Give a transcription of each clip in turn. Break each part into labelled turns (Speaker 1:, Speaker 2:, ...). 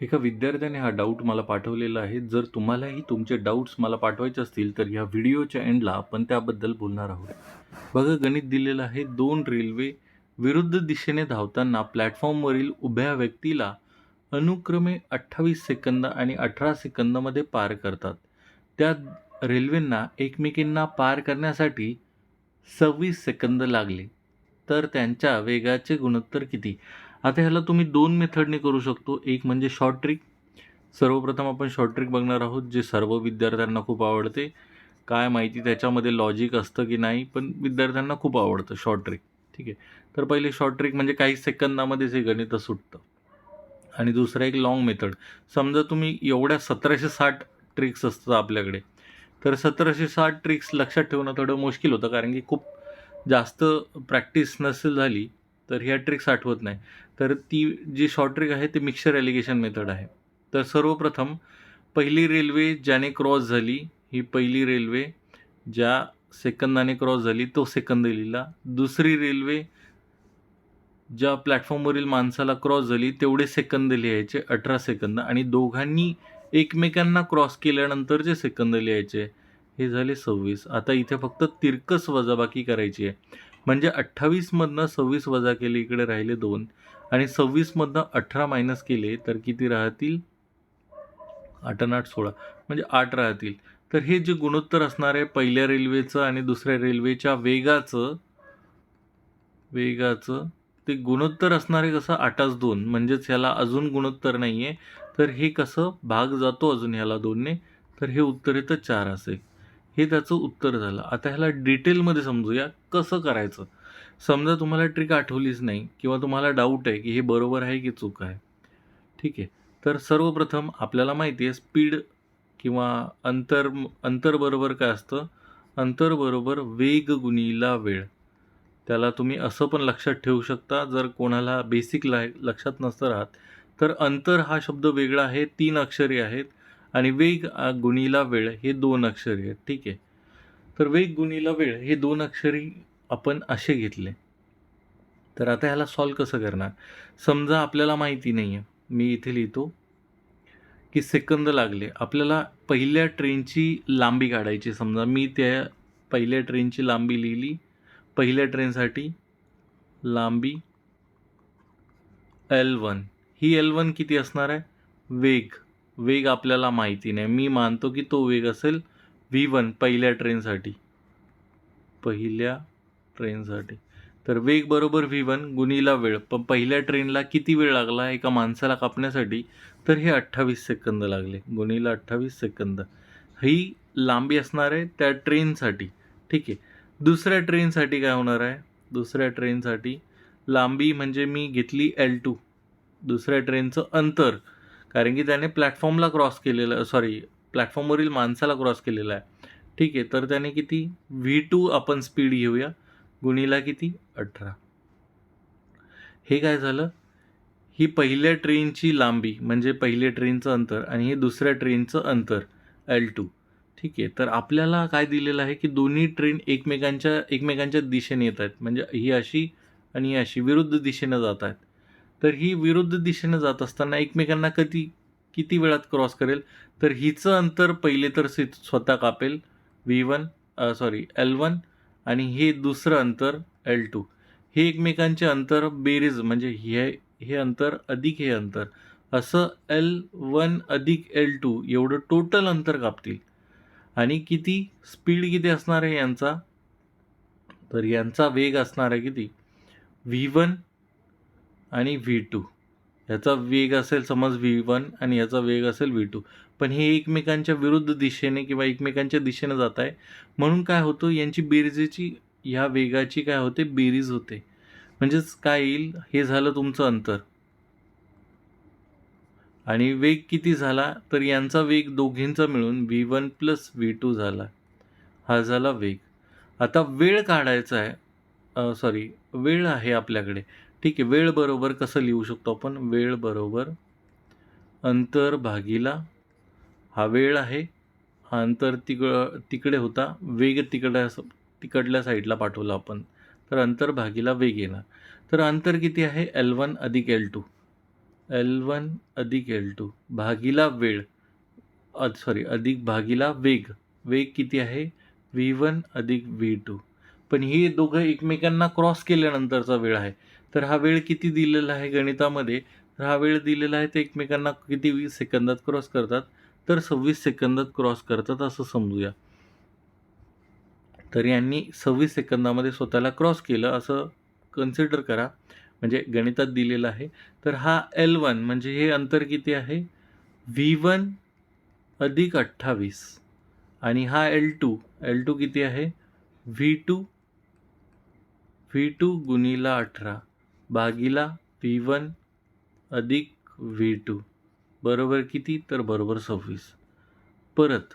Speaker 1: एका विद्यार्थ्याने हा डाऊट मला पाठवलेला आहे. जर तुम्हालाही तुमचे डाऊट्स मला पाठवायचे असतील, तर ह्या व्हिडिओच्या एंडला आपण त्याबद्दल बोलणार आहोत. बघा गणित दिलेलं आहे. दोन रेल्वे विरुद्ध दिशेने धावताना प्लॅटफॉर्मवरील उभ्या व्यक्तीला अनुक्रमे 28 सेकंद आणि 18 सेकंदामध्ये पार करतात. त्या रेल्वेंना एकमेकींना पार करण्यासाठी 26 सेकंद लागले. तर त्यांच्या वेगाचे गुणोत्तर किती? आता ह्याला तुम्ही दोन मेथडने करू शकतो. एक म्हणजे शॉर्ट ट्रिक. सर्वप्रथम आपण शॉर्ट ट्रिक बघणार आहोत, जे सर्व विद्यार्थ्यांना खूप आवडते. काय माहिती त्याच्यामध्ये लॉजिक असतं की नाही, पण विद्यार्थ्यांना खूप आवडतं शॉर्ट ट्रिक. ठीक आहे. तर पहिले शॉर्ट ट्रिक म्हणजे काही सेकंदामध्येच हे गणित सुटतं. आणि दुसरं एक लाँग मेथड. समजा तुम्ही एवढ्या 1760 ट्रिक्स असतात आपल्याकडे. तर 1760 ट्रिक्स लक्षात ठेवणं थोडं मुश्किल होतं, कारण की खूप जास्त प्रॅक्टिस नसेल झाली, तर ह्या ट्रिक्स आठवत नाही. तर ती जी शॉर्ट ट्रिक आहे, ती मिक्सर एलिगेशन मेथड आहे. तर सर्वप्रथम पहिली रेल्वे ज्याने क्रॉस झाली, ही पहिली रेल्वे ज्या सेकंदाने क्रॉस झाली, तो सेकंद लिहिला. दुसरी रेल्वे ज्या प्लॅटफॉर्मवरील माणसाला क्रॉस झाली, तेवढे सेकंद लिहायचे 18 सेकंद आणि दोघांनी एकमेकांना क्रॉस केल्यानंतर जे सेकंद लिहायचे. हे झाले 26. आता इथे फक्त तिरकस वजाबाकी करायची आहे. म्हणजे अठ्ठावीसमधनं सव्वीस वजा केले, इकडे राहिले दोन आणि सव्वीसमधनं अठरा मायनस केले, तर किती राहतील? आठ आणि 8 16 म्हणजे आठ राहतील. तर हे जे गुणोत्तर असणार आहे पहिल्या रेल्वेचं आणि दुसऱ्या रेल्वेच्या वेगाचं वेगाचं ते गुणोत्तर असणार आहे कसं 8च 2 म्हणजेच ह्याला अजून गुणोत्तर नाही आहे. तर हे कसं भाग जातो अजून ह्याला दोनने तर हे उत्तर येतं चार असेल. हे त्याचं उत्तर झालं. आता ह्याला डिटेलमध्ये समजूया कसं करायचं. समजा तुम्हाला ट्रिक आठवलीच नाही किंवा तुम्हाला डाऊट आहे की हे बरोबर आहे की चूक आहे. ठीक आहे. तर सर्वप्रथम आपल्याला माहिती आहे स्पीड किंवा अंतर अंतर बरोबर काय असतं? अंतर बरोबर वेग गुणीला वेळ. त्याला तुम्ही असं पण लक्षात ठेवू शकता, जर कोणाला बेसिक ला लक्षात नसतं राहत, तर अंतर हा शब्द वेगळा आहे, तीन अक्षरी आहेत आणि वेग गुणीला वेळ हे दोन अक्षरी आहेत. ठीक आहे. तर वेग गुणीला वेळ हे दोन अक्षरी आपण असे घेतले. तर आता ह्याला सॉल्व कसं करणार? समजा आपल्याला माहिती नाही आहे. मी इथे लिहितो की सेकंद लागले. आपल्याला पहिल्या ट्रेनची लांबी काढायची. समजा मी त्या पहिल्या ट्रेनची लांबी लिहिली. पहिल्या ट्रेनसाठी लांबी एल वन ही एल वन किती असणार आहे? वेग. वेग आपल्याला माहिती नाही. मी मानतो की तो वेग असेल व्ही वन पहिल्या ट्रेनसाठी. पहिल्या ट्रेनसाठी. तर वेग बरोबर व्ही वन गुणीला वेळ. पण पहिल्या ट्रेनला किती वेळ लागला एका माणसाला कापण्यासाठी? तर हे 28 सेकंद लागले. गुणीला अठ्ठावीस सेकंद. ही लांबी असणार आहे त्या ट्रेनसाठी. ठीक आहे. दुसऱ्या ट्रेनसाठी काय होणार आहे? दुसऱ्या ट्रेनसाठी लांबी म्हणजे मी घेतली एल टू दुसऱ्या ट्रेनचं अंतर, कारण की त्याने प्लॅटफॉर्मला क्रॉस केलेलं सॉरी प्लॅटफॉर्मवरील माणसाला क्रॉस केलेला आहे. ठीक आहे. तर त्याने किती? व्ही टू आपण स्पीड घेऊया. गुणीला किती? 18. हे काय झालं? ही पहिल्या ट्रेनची लांबी म्हणजे पहिल्या ट्रेनचं अंतर आणि हे दुसऱ्या ट्रेनचं अंतर एल टू ठीक आहे. तर आपल्याला काय दिलेलं आहे की दोन्ही ट्रेन एकमेकांच्या एकमेकांच्या दिशेने येत आहेत. म्हणजे ही अशी आणि ही अशी विरुद्ध दिशेनं जात आहेत. तर ही विरुद्ध दिशेने जात असताना एकमेकांना कधी किती वेळात क्रॉस करेल? तर हिचं अंतर पहिले तर स्वतः कापेल V one sorry L one आणि हे दुसरं अंतर एल टू हे एकमेकांचे अंतर बेरीज म्हणजे हे हे अंतर अधिक हे अंतर असं एल वन अधिक एल टू एवढं टोटल अंतर कापतील. आणि किती स्पीड किती असणार आहे यांचा? तर यांचा वेग असणार आहे किती? व्ही वन आणि व्ही टू याचा वेग असेल समज व्ही वन आणि याचा वेग असेल V2. पण हे एकमेकांच्या विरुद्ध दिशेने किंवा एकमेकांच्या दिशेने जात आहे. म्हणून काय होतं यांची बेरजेची ह्या वेगाची काय होते? बेरीज होते. म्हणजेच काय येईल? हे झालं तुमचं अंतर. आणि वेग किती झाला? तर यांचा वेग दोघींचा मिळून V one plus V two झाला. हा झाला वेग. आता वेळ काढायचा आहे सॉरी वेळ आहे आपल्याकडे. ठीक आहे. वेळ बरोबर कसं लिहू शकतो आपण? वेळ बरोबर अंतर भागीला हा वेळ आहे. हा अंतर तिक तिकडे होता. वेग तिकडे तिकडल्या साईडला पाठवला आपण. तर अंतर भागीला वेग येणार. तर अंतर किती आहे? एल वन अधिक एल टू एल वन अधिक एल टू भागीला वेळ सॉरी अधिक भागीला वेग वेग किती आहे व्ही वन अधिक व्ही टू पण हे दोघं एकमेकांना क्रॉस केल्यानंतरचा वेळ आहे तर हा वेळ किती दिलेला आहे गणितामध्ये? तर हा वेळ दिलेला आहे ते एकमेकांना किती वीस सेकंदात क्रॉस करतात? तर सव्वीस सेकंदात क्रॉस करतात असं समजूया. तर यांनी सव्वीस सेकंदामध्ये स्वतःला क्रॉस केलं असं कन्सिडर करा. म्हणजे गणितात दिलेलं आहे. तर हा एल वन म्हणजे हे अंतर किती आहे? व्ही वन अधिक अठ्ठावीस. आणि हा एल टू एल टू किती आहे? व्ही टू व्ही टू गुणीला अठरा. भागीला व्ही वन अधिक व्ही टू. बरोबर किती? तर बरोबर सव्वीस. परत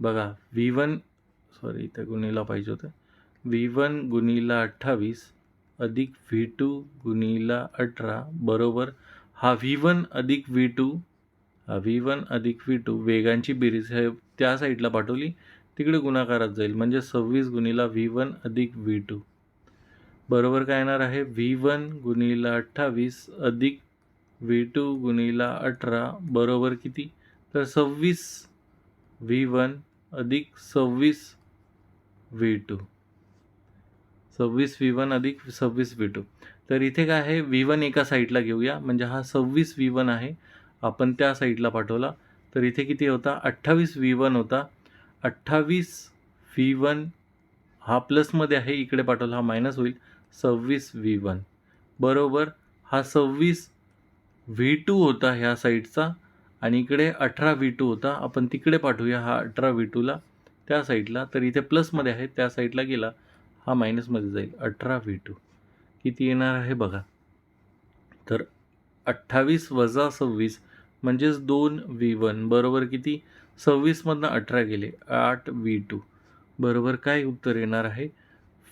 Speaker 1: बघा व्ही वन सॉरी इथे गुणीला पाहिजे होतं. व्ही वन गुणीला अठ्ठावीस अधिक व्ही टू गुणीला अठरा बरोबर. हा व्ही वन अधिक व्ही टू हा व्ही वन अधिक व्ही टू वेगांची बेरीज हे त्या साईडला पाठवली. तिकडे गुणाकारात जाईल. म्हणजे सव्वीस गुणीला व्ही वन अधिक व्ही टू. बरोबर काय येणार आहे? व्ही वन गुणीला अठ्ठावीस अधिक व्ही टू गुणीला अठरा बरोबर किती? तर सव्वीस व्ही वन अधिक सव्वीस व्ही टू. सव्वीस व्ही वन अधिक सव्वीस व्ही टू. तर इथे काय आहे? व्ही वन एका साईडला घेऊया. म्हणजे हा सव्वीस व्ही वन आहे. आपण त्या साईडला पाठवला. तर इथे किती होता? अठ्ठावीस व्ही वन होता. अठ्ठावीस व्ही वन हा प्लसमध्ये आहे. इकडे पाठवला हा मायनस होईल. सव्वीस व्ही वन. बरोबर हा सव्वीस व्ही टू होता ह्या साईडचा आणि इकडे अठरा व्ही टू होता. आपण तिकडे पाठवूया हा अठरा व्ही टूला त्या साईडला. तर इथे प्लसमध्ये आहे त्या साईडला गेला हा मायनसमध्ये जाईल. अठरा व्ही टू. किती येणार आहे बघा. तर अठ्ठावीस वजा सव्वीस म्हणजेच दोन व्ही वन. बरोबर किती? सव्वीसमधनं अठरा गेले आठ व्ही टू. बरोबर काय उत्तर येणार आहे?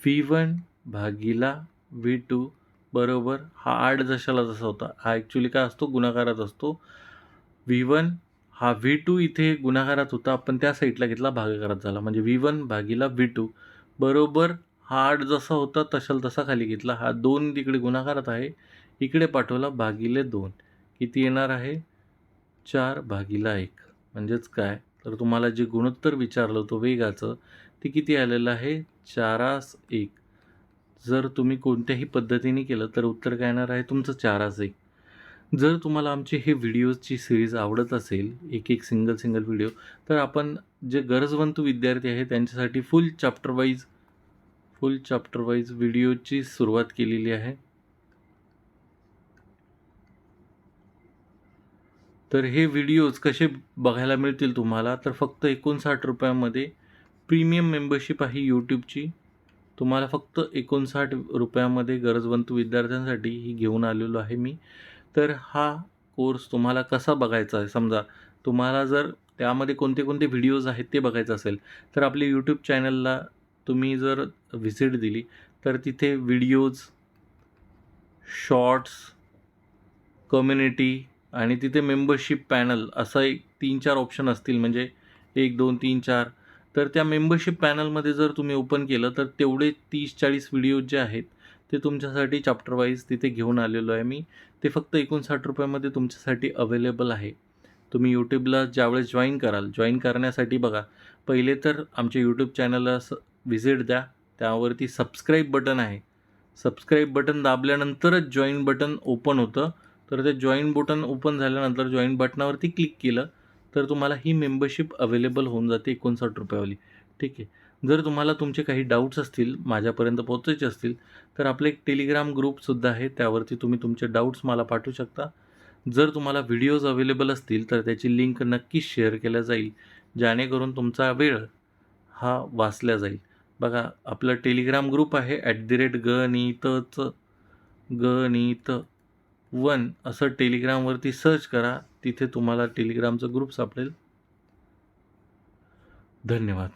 Speaker 1: व्ही वन भागीला व्ही टू बरोबर हा आठ जशाला जसा होता. हा ॲक्च्युली काय असतो? गुणाकारात असतो. व्ही वन हा व्ही टू इथे गुणाकारात होता. आपण त्या साईडला घेतला भागाकारात झाला. म्हणजे व्ही वन भागीला व्ही टू बरोबर हा आठ जसा होता तशाल तसा खाली घेतला. हा दोन तिकडे गुणाकारात आहे. इकडे पाठवला भागीले दोन. किती येणार आहे? चार भागीला एक. म्हणजेच काय? तर तुम्हाला जे गुणोत्तर विचारलं होतं वेगाचं ते किती आलेलं आहे? चारास एक. जर तुम्ही कोणत्याही पद्धतीने केलं तर उत्तर काय येणार आहे? तुमचं चारास एक जर तुम्हाला आमचे हे व्हिडिओजची सिरीज आवडत असेल एक एक सिंगल सिंगल व्हिडिओ तर आपण जे गरजवंत विद्यार्थी आहे त्यांच्यासाठी full chapter wise full chapter wise व्हिडिओची सुरुवात केलेली आहे. तर हे व्हिडिओज कसे बघायला मिळतील तुम्हाला? तर फक्त एकोणसाठ रुपयामध्ये प्रीमियम मेंबरशिप आहे यूट्यूबची तुम्हाला फक्त एकोणसाठ रुपयामध्ये गरजवंत विद्यार्थ्यांसाठी ही घेऊन आलेलो आहे मी. तर हा कोर्स तुम्हाला कसा बघायचा आहे? समजा तुम्हाला जर त्यामध्ये कोणते कोणते व्हिडिओज आहेत ते बघायचं असेल तर आपल्या यूट्यूब चॅनलला तुम्ही जर व्हिजिट दिली तर तिथे व्हिडिओज शॉर्ट्स कम्युनिटी आणि तिथे मेंबरशिप पॅनल असं एक तीन चार ऑप्शन असतील. म्हणजे एक दोन तीन चार तर त्या मेंबरशिप पॅनलमध्ये जर तुम्ही ओपन केलं तर तेवढे तीस चाळीस व्हिडिओज जे आहेत ते तुमच्यासाठी चॅप्टर वाईज तिथे घेऊन आलेलो आहे मी. ते फक्त एकोणसाठ रुपयामध्ये तुमच्यासाठी अवेलेबल आहे. तुम्ही यूट्यूबला ज्यावेळेस जॉईन कराल जॉईन करण्यासाठी बघा. पहिले तर आमच्या यूट्यूब चॅनलला स व्हिजिट द्या. त्यावरती सबस्क्राईब बटन आहे. सबस्क्राईब बटन दाबल्यानंतरच जॉईन बटन ओपन होतं. तर ते जॉईन बटन ओपन झाल्यानंतर जॉईन बटनावरती क्लिक केलं. तर तुम्हाला ही मेंबरशिप अवेलेबल होऊन जाते एकोणसाठ रुपयावाली. ठीक आहे? जर तुम्हाला तुमचे काही डाऊट्स असतील माझ्यापर्यंत पोहोचायचे असतील तर आपलं एक टेलिग्राम ग्रुपसुद्धा आहे. त्यावरती तुम्ही तुमचे डाऊट्स मला पाठवू शकता. जर तुम्हाला व्हिडिओज अवेलेबल असतील तर त्याची लिंक नक्कीच शेअर केल्या जाईल. जेणेकरून तुमचा वेळ हा वाचला जाईल. बघा आपलं टेलिग्राम ग्रुप आहे ॲट दी रेट गणितच गणित वन. असं टेलिग्रामवरती सर्च करा. तिथे तुम्हाला टेलिग्रामचा ग्रुप सापडेल. धन्यवाद.